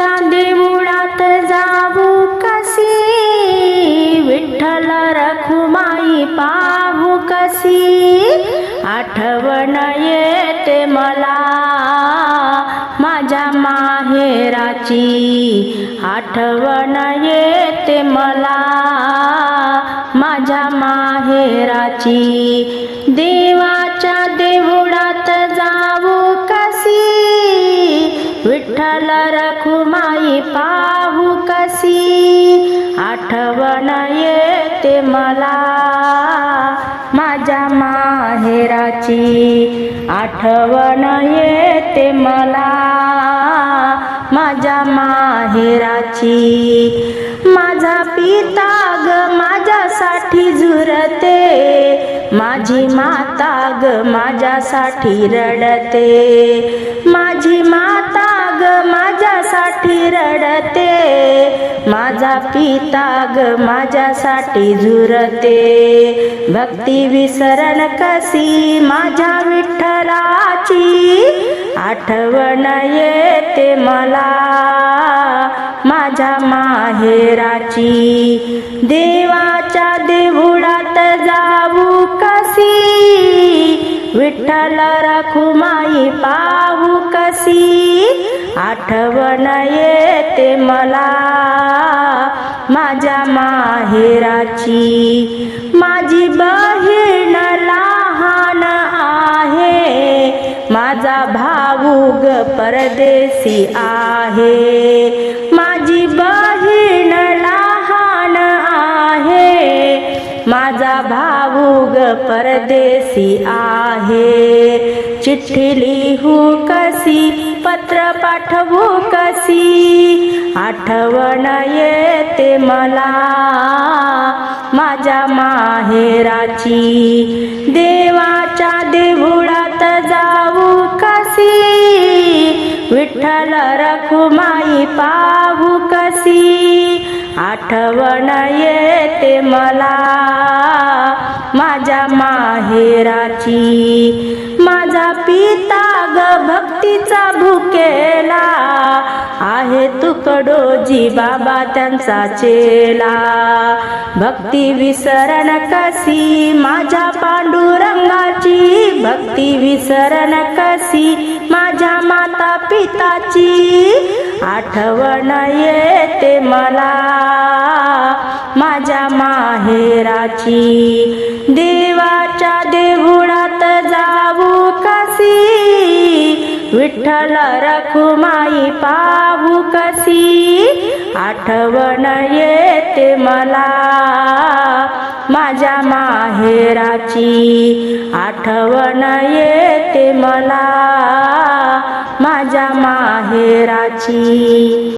देवाच्या देवळात जाऊ कसी विठ्ठल रखुमाई पाहू कसी आठवण येते मला माझ्या माहेराची. आठवण येते मला माझ्या माहेराची. विठ्ठल रखुमाई पाहू कशी? आठवण येते मला. माझ्या माहेराची आठवण येते मला. माझ्या माहेराची माझा पिता ग माझ्यासाठी झुरते. माझी माता ग माझ्यासाठी रडते. माझी माता माझ्यासाठी रडते. माझा पिता ग माझ्यासाठी झुरते. भक्ती विसरण कशी माझ्या विठ्ठलाची? आठवण येते मला माझ्या माहेराची. देवाच्या देऊळात जाऊ कशी? विठ्ठल रखुमाई पाहू कशी? आठवण येते मला माझ्या माहेराची. माझी बहीण लहान आहे. माझा भाऊ ग परदेशी आहे. माझी बहीण लहान आहे. माझा भाऊ ग परदेशी आहे. चिठ्ठी लिहू कशी? पत्र पाठवू कशी? आठवण येते मला. माझ्या माहेराची. देवाच्या देवळात जाऊ कशी? विठ्ठल रखुमाई पाहू कशी? आठवण येते मला. माझ्या माहेराची. तुकडोजी बाबा त्यांचा चेला. भक्ती विसरण कशी माझ्या पांडुरंगाची? भक्ती विसरण कशी माझ्या माता पिताची आठवण येते मला माझ्या माहेराची. देवा विठ्ठल रखुमाई पाहू कशी? आठवण येते मला. माझ्या माहेराची आठवण येते मला. माझ्या माहेराची